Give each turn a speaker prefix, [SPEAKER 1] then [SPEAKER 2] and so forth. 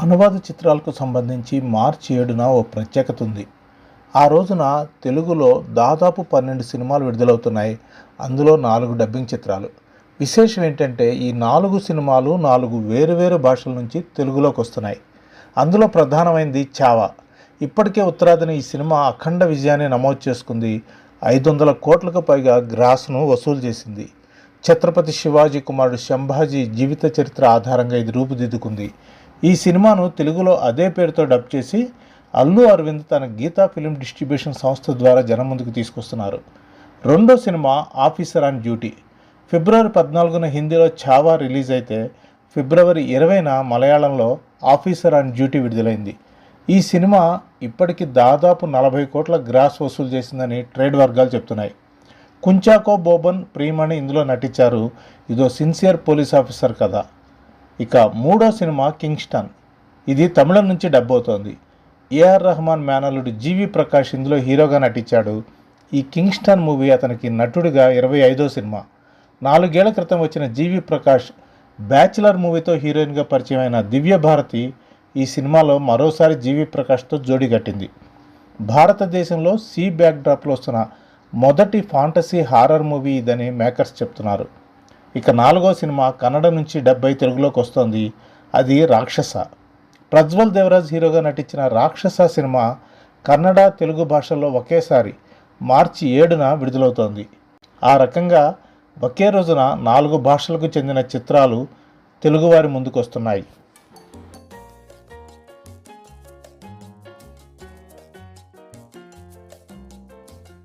[SPEAKER 1] అనువాద చిత్రాలకు సంబంధించి మార్చి ఏడున ఓ ప్రత్యేకత ఉంది. ఆ రోజున తెలుగులో దాదాపు పన్నెండు సినిమాలు విడుదలవుతున్నాయి. అందులో నాలుగు డబ్బింగ్ చిత్రాలు. విశేషం ఏంటంటే ఈ నాలుగు సినిమాలు నాలుగు వేరువేరు భాషల నుంచి తెలుగులోకి వస్తున్నాయి. అందులో ప్రధానమైనది చావా. ఇప్పటికే ఉత్తరాదిన ఈ సినిమా అఖండ విజయాన్ని నమోదు చేసుకుంది. ఐదు వందల కోట్లకు పైగా గ్రాస్ను వసూలు చేసింది. ఛత్రపతి శివాజీ కుమారుడు శంభాజీ జీవిత చరిత్ర ఆధారంగా ఇది రూపుదిద్దుకుంది. ఈ సినిమాను తెలుగులో అదే పేరుతో డబ్ చేసి అల్లు అరవింద్ తన గీతా ఫిలిం డిస్ట్రిబ్యూషన్ సంస్థ ద్వారా జనం ముందుకు తీసుకొస్తున్నారు. రెండో సినిమా ఆఫీసర్ ఆన్ డ్యూటీ. ఫిబ్రవరి పద్నాలుగున హిందీలో ఛావా రిలీజ్ అయితే ఫిబ్రవరి ఇరవైన మలయాళంలో ఆఫీసర్ ఆన్ డ్యూటీ విడుదలైంది. ఈ సినిమా ఇప్పటికి దాదాపు నలభై కోట్ల గ్రాస్ వసూలు చేసిందని ట్రేడ్ వర్గాలు చెప్తున్నాయి. కుంచాకో బోబన్ ప్రియమణి ఇందులో నటించారు. ఇదో సిన్సియర్ పోలీస్ ఆఫీసర్ కథ. ఇక మూడో సినిమా కింగ్స్టన్. ఇది తమిళం నుంచి డబ్ అవుతోంది. ఏఆర్ రెహమాన్ మేనల్లుడు జీవి ప్రకాష్ ఇందులో హీరోగా నటించాడు. ఈ కింగ్స్టన్ మూవీ అతనికి నటుడిగా ఇరవై ఐదో సినిమా. నాలుగేళ్ళ క్రితం వచ్చిన జీవి ప్రకాష్ బ్యాచిలర్ మూవీతో హీరోయిన్గా పరిచయమైన దివ్య భారతి ఈ సినిమాలో మరోసారి జీవి ప్రకాష్తో జోడీగట్టింది భారతదేశంలో సీ బ్యాక్డ్రాప్లో వస్తున్న మొదటి ఫాంటసీ హారర్ మూవీ ఇదని మేకర్స్ చెప్తున్నారు. ఇక నాలుగో సినిమా కన్నడ నుంచి డెబ్బై తెలుగులోకి వస్తోంది. అది రాక్షస. ప్రజ్వల్ దేవరాజ్ హీరోగా నటించిన రాక్షస సినిమా కన్నడ తెలుగు భాషల్లో ఒకేసారి మార్చి ఏడున విడుదలవుతోంది. ఆ రకంగా ఒకే రోజున నాలుగు భాషలకు చెందిన చిత్రాలు తెలుగువారి ముందుకు వస్తున్నాయి